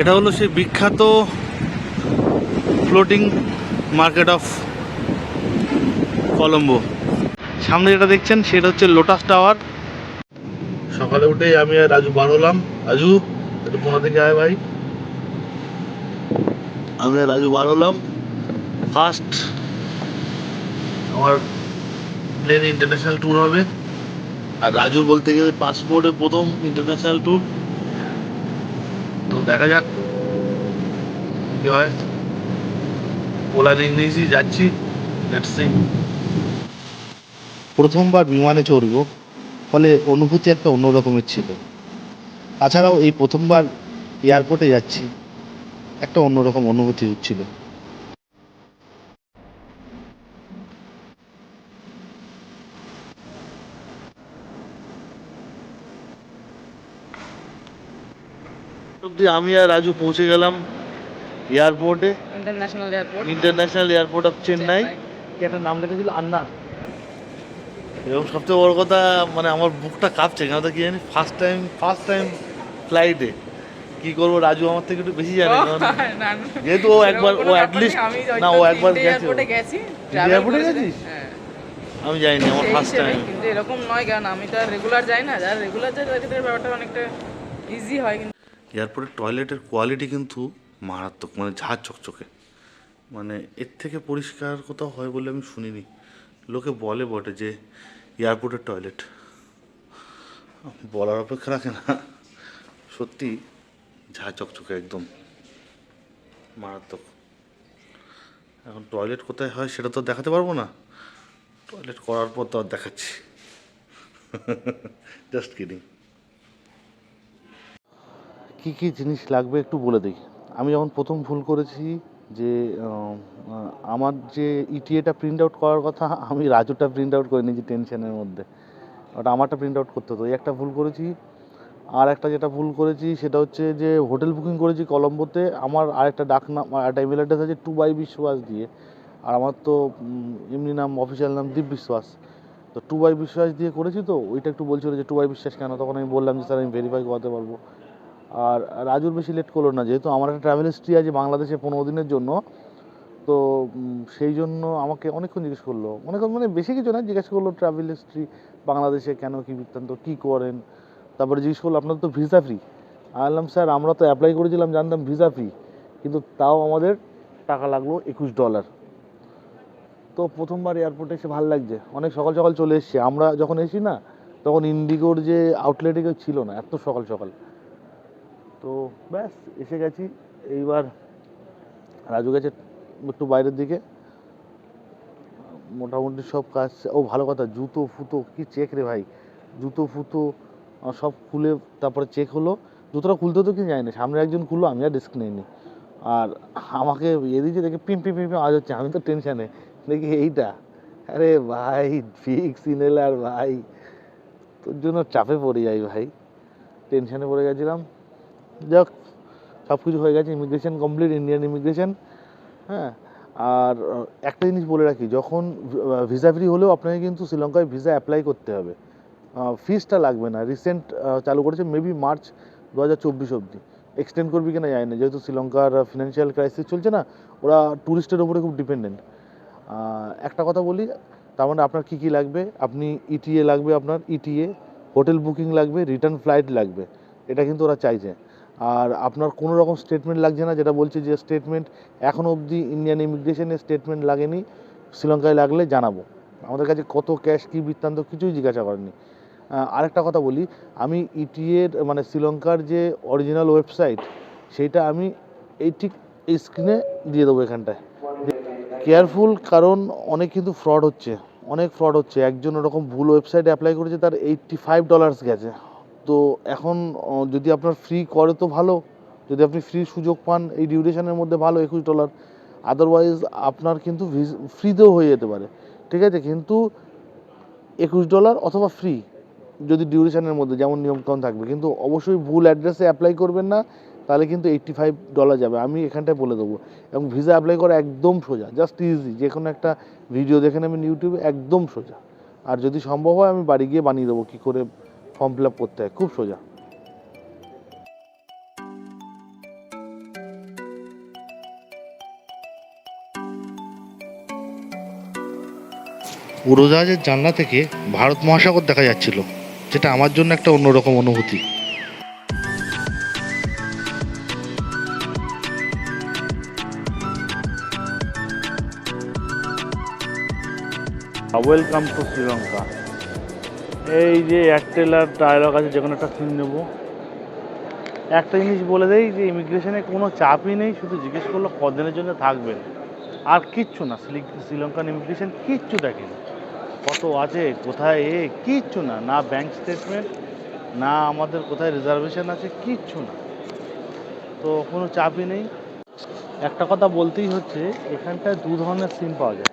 এটা হলো সেই বিখ্যাত ফ্লোটিং মার্কেট অফ কলম্বো সামনে যেটা দেখছেন সেটা হচ্ছে লোটাস টাওয়ার সকালে উঠেই আমি আর রাজু বার হলাম। রাজু একটু পোনা থেকে আয় ভাই। আমি আর রাজু বার হলাম। ফার্স্ট আমার প্লেন ইন্টারন্যাশনাল ট্যুর হবে। আর রাজু বলতে গেলে পাসপোর্টের প্রথম ইন্টারন্যাশনাল ট্যুর তো দেখা যাক, কি হয়। ওলা নিয়ে নিয়েছি, যাচ্ছি প্রথমবার বিমানে চড়ব, ফলে অনুভূতি একটা অন্য রকমের ছিল। তাছাড়াও এই প্রথমবার এয়ারপোর্টে যাচ্ছি, একটা অন্যরকম অনুভূতি হচ্ছিল। অব্দি আমি আর রাজু পৌঁছে গেলাম এয়ারপোর্টে। International airport. International airport of Chennai. কি একটা নাম লেখা আন্না এবং সবচেয়ে বড় কথা মানে আমার বুকটা কাঁপছে কেন কি জানি ফার্স্ট টাইম ফার্স্ট টাইম ফ্লাইটে কি করব রাজু আমার থেকে একটু বেশি জানে যেহেতু ও একবার ও least- না, ও একবার গেছে। এয়ারপোর্টে। গেছিস? হ্যাঁ। আমি যাইনি আমার ফার্স্ট টাইম কিন্তু এরকম নয় কারণ আমি তো আর রেগুলার যাই না যারা রেগুলার যায় তাদের ব্যাপারটা অনেকটা ইজি হয় কিন্তু এয়ারপোর্টের টয়লেটের কোয়ালিটি কিন্তু মারাত্মক মানে ঝাঁ চকচকে। মানে এর থেকে পরিষ্কার কোথাও হয় বলে আমি শুনিনি। লোকে বলে বটে যে এয়ারপোর্টের টয়লেট। বলার অপেক্ষা রাখে না। সত্যি ঝাঁ চকচকে একদম। মারাত্মক। এখন টয়লেট কোথায় হয় সেটা তো দেখাতে পারব না। টয়লেট করার পর তো আর দেখাচ্ছি। জাস্ট কিডিং কি কি জিনিস লাগবে একটু বলে দিই আমি যখন প্রথম ভুল করেছি যে আমার যে ইটিএটা প্রিন্ট আউট করার কথা, আমি রাজুটা প্রিন্ট আউট করে নিয়েছি টেনশনের মধ্যে। ওটা আমারটা প্রিন্ট আউট করতে হতো। একটা ভুল করেছি। আর একটা যেটা ভুল করেছি, সেটা হচ্ছে যে হোটেল বুকিং করেছি কলম্বোতে। আমার আরেকটা ডাক নাম একটা ইমেল অ্যাড্রেস আছে টু বাই বিশ্বাস দিয়ে। আর আমার তো এমনি নাম অফিসিয়াল নাম দীপ বিশ্বাস তো টু বাই বিশ্বাস দিয়ে করেছি তো, ওইটা একটু বলছিল যে টু বাই বিশ্বাস কেন? তখন আমি বললাম যে, স্যার, আমি ভেরিফাই করাতে পারব। আর রাজুর বেশি লেট করল না, যেহেতু আমার একটা ট্রাভেল হিস্ট্রি আছে বাংলাদেশে পনেরো দিনের জন্য, তো সেই জন্য আমাকে অনেকক্ষণ জিজ্ঞেস করল। অনেকক্ষণ মানে বেশি কিছু না, জিজ্ঞেস করল ট্রাভেল হিস্ট্রি বাংলাদেশে কেন, কী বৃত্তান্ত, কী করেন? তারপরে জিজ্ঞেস করল আপনার তো ভিসা ফ্রি আমি বললাম, স্যার, আমরা তো অ্যাপ্লাই করেছিলাম, জানতাম ভিসা ফ্রি কিন্তু তাও আমাদের টাকা লাগল একুশ ডলার তো প্রথমবার এয়ারপোর্টে এসে ভালো লাগছে। অনেক সকাল সকাল চলে এসছি। আমরা যখন এসি না, তখন ইন্ডিগোর যে আউটলেটে কেউ ছিল না, এত সকাল সকাল। তো ব্যাস, এসে গেছি। এইবার রাজু গেছে একটু বাইরের দিকে। মোটামুটি সব কাজ ও ভালো কথা, জুতো, ফুতো, কি চেক রে ভাই? জুতো, ফুতো সব খুলে তারপরে চেক হলো। জুতোটা খুলতে তো কি জানি না সামনে একজন খুললো, আমি আর রিস্ক নিইনি। আর আমাকে ইয়ে দিয়েছে, দেখে পিম পিম পিম আওয়াজ হচ্ছে, আমি তো টেনশানে দেখি এইটা। আরে ভাই ফিক্স ইনহেলার ভাই। তোর জন্য চাপে পড়ে যাই ভাই। টেনশানে পড়ে গেছিলাম। যাক, সব কিছু হয়ে গেছে ইমিগ্রেশন কমপ্লিট ইন্ডিয়ান ইমিগ্রেশন হ্যাঁ? আর একটা জিনিস বলে রাখি, যখন ভিসা ফ্রি হলেও আপনাকে কিন্তু শ্রীলঙ্কায় ভিসা অ্যাপ্লাই করতে হবে। ফিসটা লাগবে না। রিসেন্ট চালু করেছে মেবি মার্চ দু হাজার চব্বিশ অবধি। এক্সটেন্ড করবি কিনা জানি না যেহেতু শ্রীলঙ্কার ফিনান্সিয়াল ক্রাইসিস চলছে না, ওরা ট্যুরিস্টের উপরে খুব ডিপেন্ডেন্ট একটা কথা বলি, তার মানে আপনার কী কী লাগবে? আপনি ইটিএ লাগবে আপনার ইটিএ হোটেল বুকিং লাগবে রিটার্ন ফ্লাইট লাগবে। এটা কিন্তু ওরা চাইছে। আর আপনার কোনো রকম স্টেটমেন্ট লাগছে না, যেটা বলছে যে স্টেটমেন্ট এখনও অবধি ইন্ডিয়ান ইমিগ্রেশনের স্টেটমেন্ট লাগেনি, শ্রীলঙ্কায় লাগলে জানাব। আমাদের কাছে কত ক্যাশ কী বৃত্তান্ত, কিছুই জিজ্ঞাসা করেনি আরেকটা কথা বলি, আমি ইটিএর মানে শ্রীলঙ্কার যে অরিজিনাল ওয়েবসাইট সেইটা আমি এই ঠিক এই স্ক্রিনে দিয়ে দেবো এখানটায়। কেয়ারফুল কারণ অনেক কিন্তু ফ্রড হচ্ছে, অনেক ফ্রড হচ্ছে। একজন ওরকম ভুল ওয়েবসাইটে অ্যাপ্লাই করেছে, তার এইট্টি ফাইভ ডলার্স গেছে। তো এখন যদি আপনার ফ্রি করে তো ভালো। যদি আপনি ফ্রি সুযোগ পান, এই ডিউরেশনের মধ্যে ভালো একুশ ডলার আদারওয়াইজ আপনার কিন্তু ফ্রিতেও হয়ে যেতে পারে। ঠিক আছে? কিন্তু একুশ ডলার অথবা ফ্রি যদি ডিউরেশনের মধ্যে, যেমন নিয়মকানুন থাকবে। কিন্তু অবশ্যই ভুল অ্যাড্রেসে অ্যাপ্লাই করবেন না, তাহলে কিন্তু এইট্টি ফাইভ ডলার যাবে। আমি এখানটায় বলে দেবো। এবং ভিসা অ্যাপ্লাই করা একদম সোজা জাস্ট ইজি যে কোনো একটা ভিডিও দেখে নেবেন ইউটিউবে একদম সোজা। আর যদি সম্ভব হয়, আমি বাড়ি গিয়ে বানিয়ে দেবো, কী করে ফর্ম ফিল আপ করতে হয় খুব সোজা। উড়োজাহাজের জানলা থেকে ভারত মহাসাগর দেখা যাচ্ছিল যেটা আমার জন্য একটা অন্যরকম অনুভূতি। ওয়েলকাম টু শ্রীলঙ্কা এই যে এয়ারটেল আর ডায়লগ আছে যে কোনো একটা সিম নেব। একটা জিনিস বলে দেই যে ইমিগ্রেশনে কোনো চাপই নেই, শুধু জিজ্ঞেস করল কদিনের জন্য থাকবেন। আর কিচ্ছু না, শ্রী- শ্রীলঙ্কান ইমিগ্রেশন কিচ্ছু দেখেন। কত আছে, কোথায় এ, কিচ্ছু না। না ব্যাংক স্টেটমেন্ট না আমাদের কোথায় রিজার্ভেশন আছে, কিচ্ছু না। তো কোনো চাপই নেই। একটা কথা বলতেই হচ্ছে, এখানটায় দু ধরনের সিম পাওয়া যায়।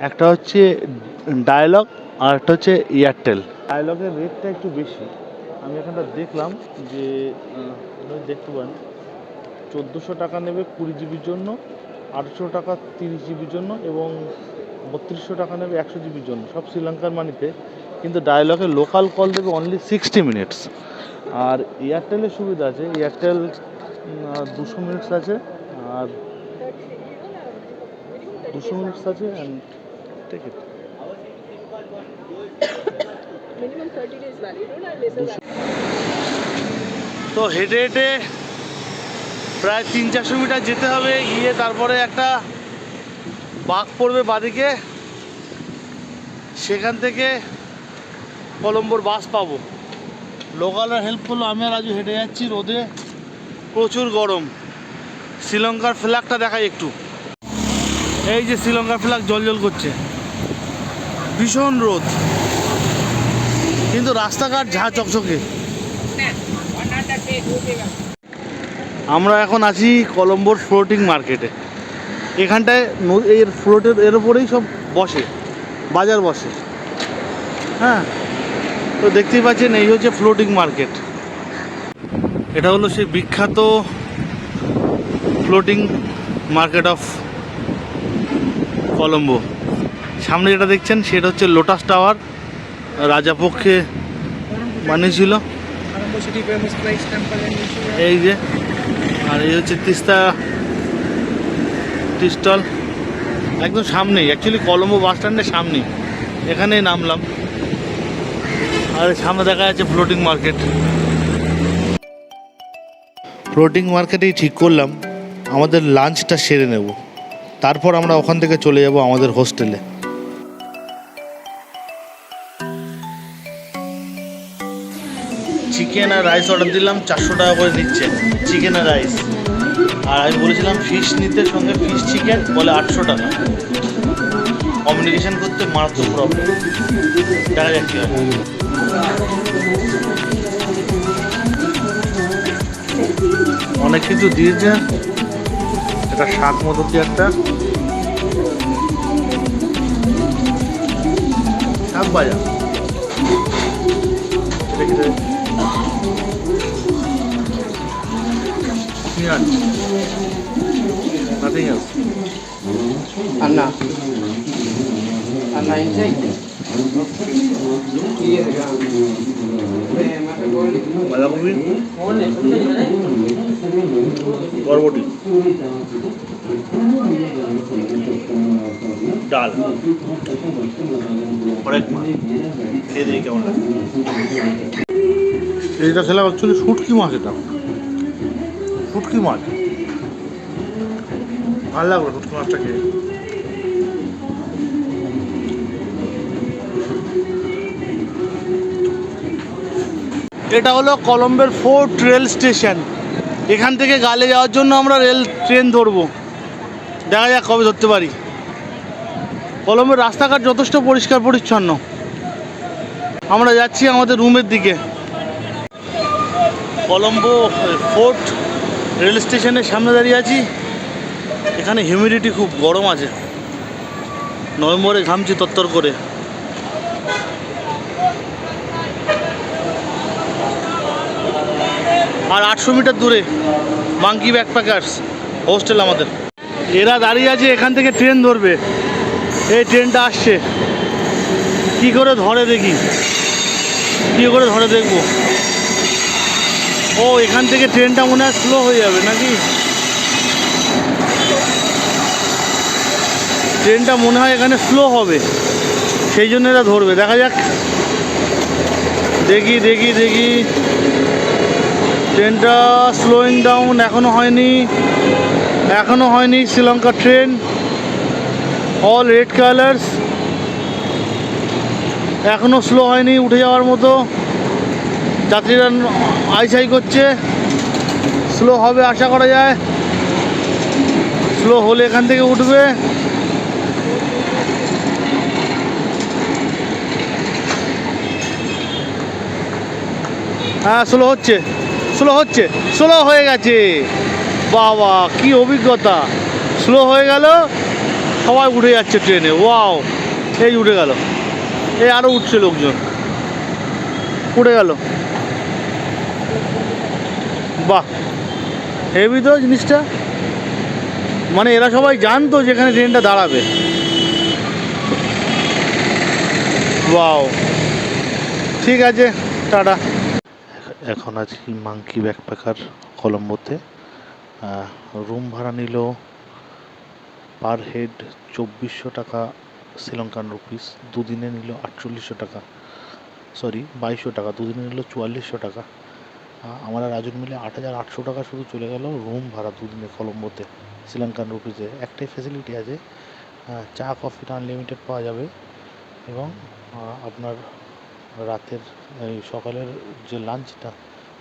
একটা হচ্ছে ডায়ালগ আর একটা হচ্ছে এয়ারটেল ডায়ালগের রেটটা একটু বেশি। আমি এখানটা দেখলাম যে দেখতে পান চোদ্দোশো টাকা নেবে কুড়ি জিবির জন্য, আটশো টাকা তিরিশ জিবির জন্য এবং বত্রিশশো টাকা নেবে একশো জিবির জন্য। সব শ্রীলঙ্কার মানিতে কিন্তু ডায়লগে লোকাল কল দেবে অনলি সিক্সটি মিনিটস আর এয়ারটেলের সুবিধা আছে। এয়ারটেল দুশো মিনিটস আছে। আর দুশো মিনিটস আছে অ্যান্ড টেক তো হেঁটে হেঁটে প্রায় তিন চারশো মিটার যেতে হবে, গিয়ে তারপরে একটা বাঘ পড়বে বাদিকে। সেখান থেকে কলম্বোর বাস পাবো। লোকালরা হেল্প করল, আমি আর রাজু হেঁটে যাচ্ছি রোদে। প্রচুর গরম। শ্রীলঙ্কার ফ্ল্যাগটা দেখাই একটু। এই যে শ্রীলঙ্কার ফ্ল্যাগ জল জল করছে। ভীষণ রোদ। কিন্তু রাস্তাঘাট ঝা চকচকে। আমরা এখন আছি কলম্বোর ফ্লোটিং মার্কেটে। এখানটায় এর ফ্লোটের, এর উপরেই সব বসে, বাজার বসে। হ্যাঁ তো দেখতেই পাচ্ছেন এই হচ্ছে ফ্লোটিং মার্কেট। এটা হলো সেই বিখ্যাত ফ্লোটিং মার্কেট অফ কলম্বো। সামনে যেটা দেখছেন, সেটা হচ্ছে লোটাস টাওয়ার রাজাপক্ষে বানিয়েছিল. এই যে, আর এই হচ্ছে তিস্তা টি স্টল একদম সামনেই অ্যাকচুয়ালি কলম্বো বাস স্ট্যান্ডের সামনেই। এখানেই নামলাম। আর সামনে দেখা যাচ্ছে ফ্লোটিং মার্কেট ফ্লোটিং মার্কেটেই ঠিক করলাম। আমাদের লাঞ্চটা সেরে নেব। তারপর আমরা ওখান থেকে চলে যাব আমাদের হোস্টেলে চিকেন আর রাইস অর্ডার দিলাম, চারশো টাকা করে নিচ্ছে চিকেন আর রাইস আর আমি বলেছিলাম ফিশ নিতে সঙ্গে ফিশ চিকেন বলে আটশো টাকা। কমিউনিকেশন করতে মারাত্মক প্রবলেম দেখা যাক অনেক কিছু দিয়েছে। এটা শাক মতো কি একটা। শাক ভাজা পেঁয়াজ nothing else Anna. Anna inside. বাঁধাকপি বরবটি ডাল অনেক খেয়ে কেমন লাগে এইটা খেলাম অ্যাকচুয়ালি শুটকি মাছ এটা। শুটকি মাছ। ভালো লাগল শুটকি মাছটা খেয়ে। এটা হলো কলম্বের ফোর্ট রেল স্টেশন। এখান থেকে গালে যাওয়ার জন্য আমরা রেল ট্রেন ধরবো। দেখা যাক কবে ধরতে পারি। কলম্বের রাস্তাঘাট যথেষ্ট পরিষ্কার পরিচ্ছন্ন। আমরা যাচ্ছি আমাদের রুমের দিকে। কলম্বো ফোর্ট রেল স্টেশনের সামনে দাঁড়িয়ে আছি। এখানে হিউমিডিটি খুব গরম আছে। নভেম্বরে ঘামছি তত্তর করে। আর আটশো মিটার দূরে মাঙ্কি ব্যাকপ্যাকার্স হোস্টেল আমাদের। এরা দাঁড়িয়ে আছে, এখান থেকে ট্রেন ধরবে। এই ট্রেনটা আসছে। কি করে ধরে দেখি? কি করে ধরে দেখব? ও, এখান থেকে ট্রেনটা মনে হয় স্লো হয়ে যাবে নাকি? ট্রেনটা মনে হয় এখানে স্লো হবে। সেই জন্য এরা ধরবে। দেখা যাক। দেখি দেখি দেখি। ট্রেনটা স্লোয়িং ডাউন এখনও হয়নি। এখনও হয়নি Sri Lanka train. All red colours এখনও স্লো হয়নি উঠে যাওয়ার মতো। যাত্রীরা আইসাই করছে। স্লো হবে আশা করা যায়। স্লো হলে এখান থেকে উঠবে। হ্যাঁ স্লো হচ্ছে। স্লো হচ্ছে। স্লো হয়ে গেছে। বাবা, কি অভিজ্ঞতা। স্লো হয়ে গেল। সবাই উঠে যাচ্ছে ট্রেনে। ওয়াও এই উঠে গেল। এই আরও উঠছে লোকজন। উঠে গেল। বাহ। হেভি তো জিনিসটা? মানে এরা সবাই জানতো যেখানে ট্রেনটা দাঁড়াবে। ওয়াও। ঠিক আছে, টাটা। এখন আছি মাঙ্কি ব্যাকপ্যাকার কলম্বোতে। রুম ভাড়া নিল পার হেড চব্বিশশো টাকা, শ্রীলঙ্কান রুপিস। দুদিনে নিল আটচল্লিশশো টাকা। সরি, বাইশশো টাকা। দুদিনে নিল চুয়াল্লিশশো টাকা। আমার আর রাজুর মিলে আট হাজার আটশো টাকা শুধু চলে গেল রুম ভাড়া দুদিনে কলম্বোতে, শ্রীলঙ্কান রুপিসে একটাই ফেসিলিটি আছে চা কফিটা আনলিমিটেড পাওয়া যাবে এবং আপনার রাতের, এই সকালের যে লাঞ্চটা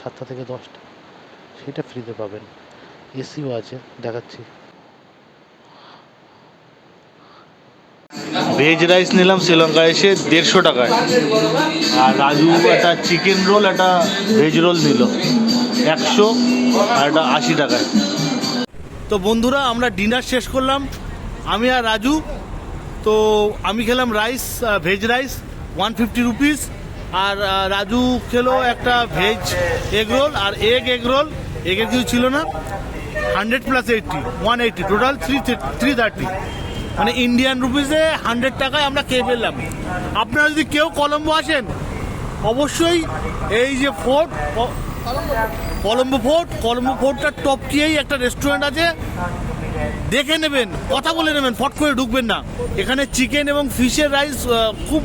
সাতটা থেকে দশটা, সেটা ফ্রিতে পাবেন। এসিও আছে, দেখাচ্ছি। ভেজ রাইস নিলাম শ্রীলঙ্কা এসে দেড়শো টাকায়। আর রাজু একটা চিকেন রোল একটা ভেজ রোল নিল। একশো আর একটা আশি টাকায়। তো বন্ধুরা, আমরা ডিনার শেষ করলাম। আমি আর রাজু, তো আমি খেলাম rice veg rice one fifty rupees আর রাজু খেলো একটা ভেজ এগ রোল আর এগ এগ রোল এগের কিছু ছিল না। Hundred plus eighty one eighty total three three thirty মানে ইন্ডিয়ান রুপিসে হান্ড্রেড টাকায় আমরা খেয়ে ফেললাম। আপনারা যদি কেউ কলম্বো আসেন, অবশ্যই এই যে ফোর্ট কলম্বো ফোর্ট কলম্বো ফোর্টটার টপকিয়েই একটা রেস্টুরেন্ট আছে। দেখে নেবেন, কথা বলে নেবেন, ফট করে ঢুকবেন না। এখানে চিকেন এবং ফিশের রাইস খুব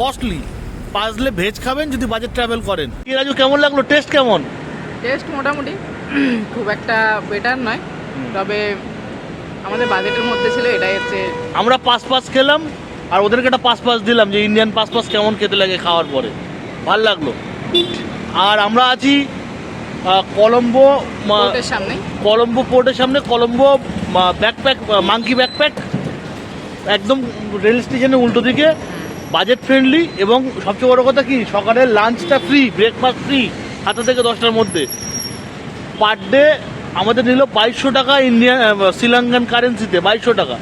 কস্টলি পাজলে ভেজ খাবেন, যদি বাজেট ট্রাভেল করেন। কি রাজু, কেমন লাগল? টেস্ট কেমন? টেস্ট মোটামুটি খুব একটা বেটার নয়। তবে আমাদের বাজেটের মধ্যে ছিল এটাই হচ্ছে আমরা পাঁচ পাঁচ খেলাম আর ওদেরকে একটা পাঁচ পাঁচ দিলাম যে ইন্ডিয়ান পাঁচ পাঁচ কেমন খেতে লাগে খাওয়ার পরে। ভালো লাগল। আর আমরা আছি কলম্বো সামনে। কলম্বো পোর্টের সামনে কলম্বো ব্যাকপ্যাক মাঙ্কি ব্যাকপ্যাক একদম রেল স্টেশনের উল্টো দিকে। বাজেট ফ্রেন্ডলি এবং সবচেয়ে বড় কথা কি সকালের লাঞ্চটা ফ্রি ব্রেকফাস্ট ফ্রি সাতটা থেকে দশটার মধ্যে। পার ডে আমাদের নিল বাইশশো টাকা ইন্ডিয়ান শ্রীলঙ্কান কারেন্সিতে বাইশশো টাকা।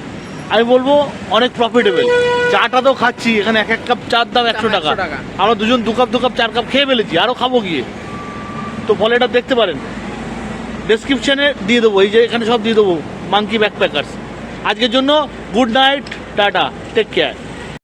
আমি বলব অনেক প্রফিটেবল চাটা তো খাচ্ছি এখানে এক এক কাপ চার দাম একশো টাকা। আমরা দুজন দু কাপ দু কাপ চার কাপ খেয়ে ফেলেছি আরও খাব গিয়ে। তো ফলে এটা দেখতে পারেন। ডেসক্রিপশনে দিয়ে দেবো এই যে এখানে সব দিয়ে দেবো মাঙ্কি ব্যাকপ্যাকার্স আজকের জন্য good night tata take care